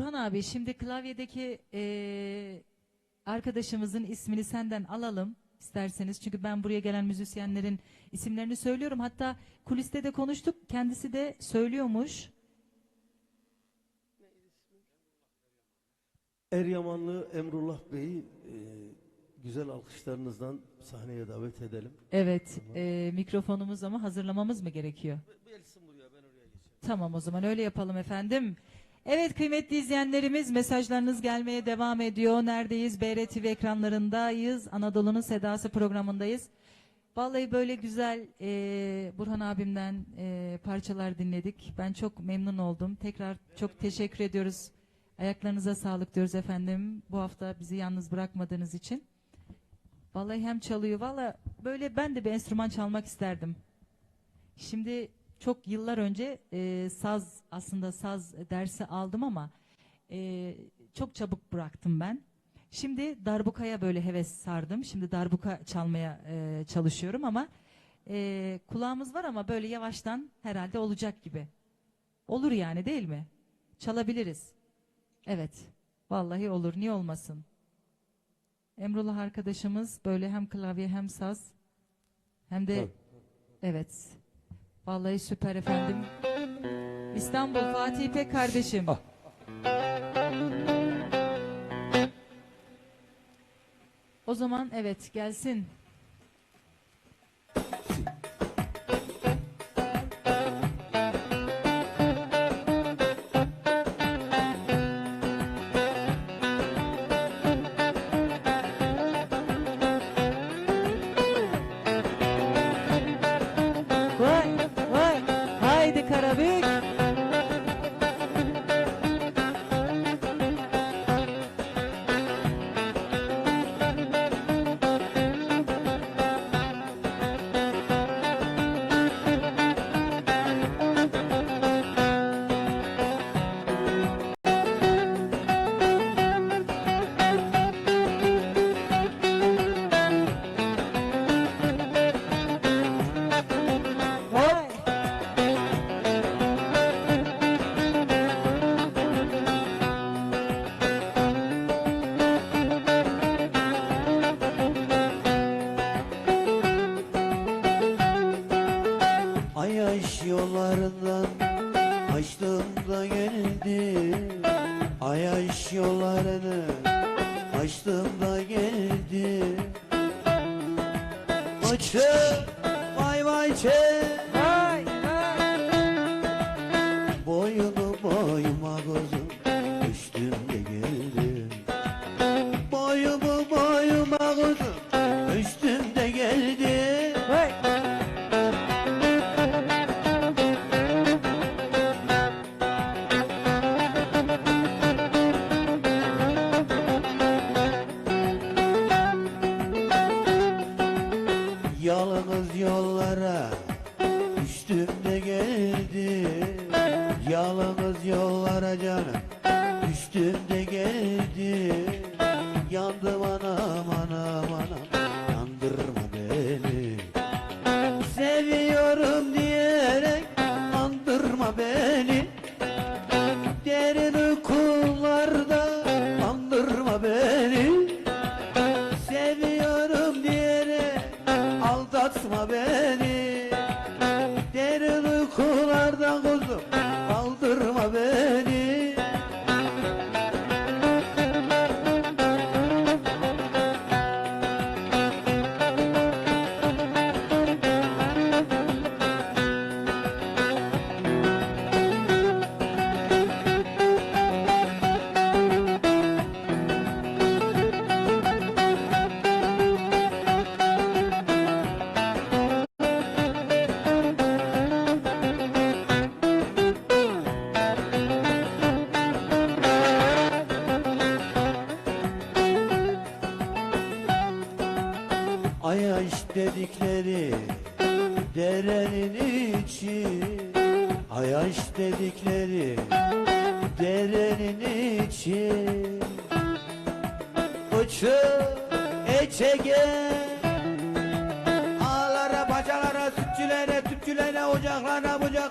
Burhan abi şimdi klavyedeki eee, arkadaşımızın ismini senden alalım isterseniz. Çünkü ben buraya gelen müzisyenlerin isimlerini söylüyorum. Hatta kuliste de konuştuk. Kendisi de söylüyormuş. Eryamanlı Emrullah Bey'i e, güzel alkışlarınızdan sahneye davet edelim. Evet eee, mikrofonumuz ama hazırlamamız mı gerekiyor? Gelsin buraya ben oraya geçeyim. Tamam o zaman öyle yapalım efendim. Evet kıymetli izleyenlerimiz mesajlarınız gelmeye devam ediyor. Neredeyiz? BRTV ekranlarındayız. Anadolu'nun Sedası programındayız. Vallahi böyle güzel e, Burhan abimden e, parçalar dinledik. Ben çok memnun oldum. Tekrar çok teşekkür ediyoruz. Ayaklarınıza sağlık diyoruz efendim. Bu hafta bizi yalnız bırakmadığınız için. Vallahi hem çalıyor. Vallahi böyle ben de bir enstrüman çalmak isterdim. Şimdi çok yıllar önce e, saz aslında saz dersi aldım ama e, çok çabuk bıraktım ben. Şimdi darbukaya böyle heves sardım. Şimdi darbuka çalmaya e, çalışıyorum ama e, kulağımız var ama böyle yavaştan herhalde olacak gibi. Olur yani değil mi? Çalabiliriz. Evet. Vallahi olur. Niye olmasın? Emrullah arkadaşımız böyle hem klavye hem saz hem de Tabii. evet. Vallahi süper efendim. İstanbul Fatih İpek kardeşim. Ah. O zaman evet gelsin. Ayaş yollarından açtım da geldi Ayaş yollarını açtım da geldi Açım vay vay çe Yalnız yollara canım üstümde geldi. Yandım anam anam anam. Yandırma beni. Seviyorum diyerek Andırma beni. Derin uykularda Ayaş dedikleri derenin içi. Ayaş dedikleri derenin içi. Uçu eçege Ağlara, bacalara, sütçülere, tüpçülere, ocaklara, bucaklara,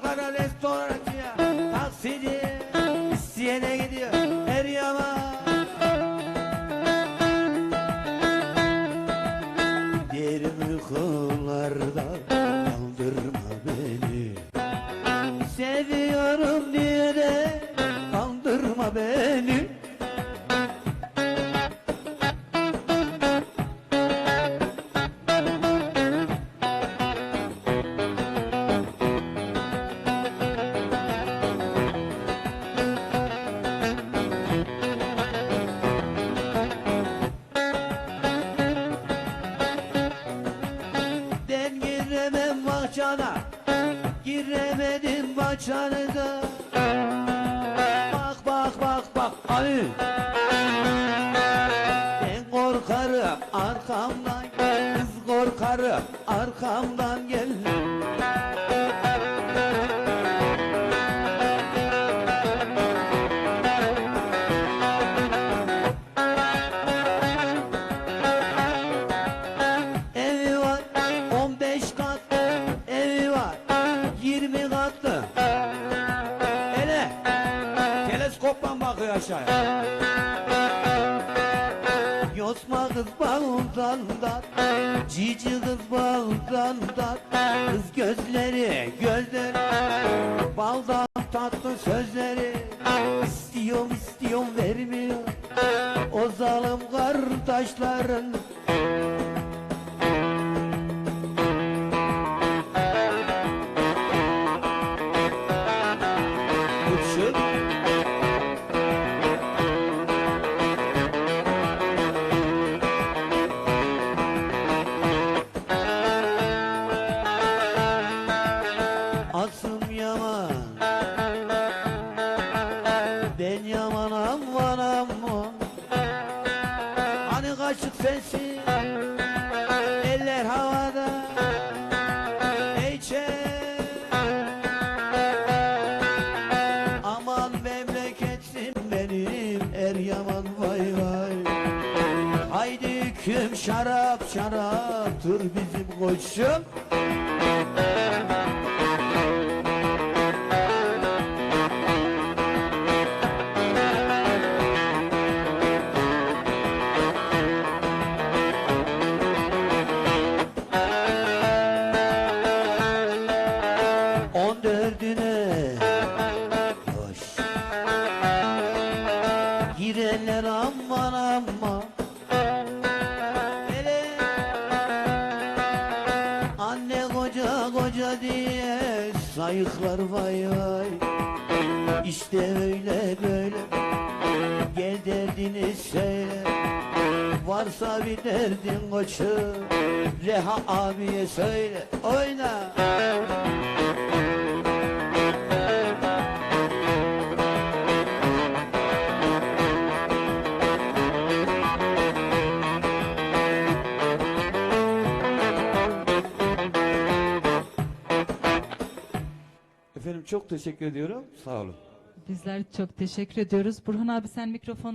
bahçana Giremedim bahçanıza Bak bak bak bak Ali. Ben korkarım arkamdan Kız korkarım arkamdan gel aşağıya. Yosma kız bağımdan dat Cici kız bağımdan dat Kız gözleri gözleri Baldan tatlı sözleri İstiyorum istiyorum vermiyor. O zalim kardeşlerin Asım yaman. Ben yaman aman aman. Hani kaşık sensin Eller havada. Ey çek. Aman memleketsin benim er yaman vay vay. Haydi küm şarap şarap dur bizim koçum Girenler aman aman. Hele. Anne koca koca diye sayıklar vay vay. İşte öyle böyle. Gel derdini söyle. Varsa bir derdin koçum Reha abiye söyle. Oyna çok teşekkür ediyorum. Sağ olun. Bizler çok teşekkür ediyoruz. Burhan abi sen mikrofonu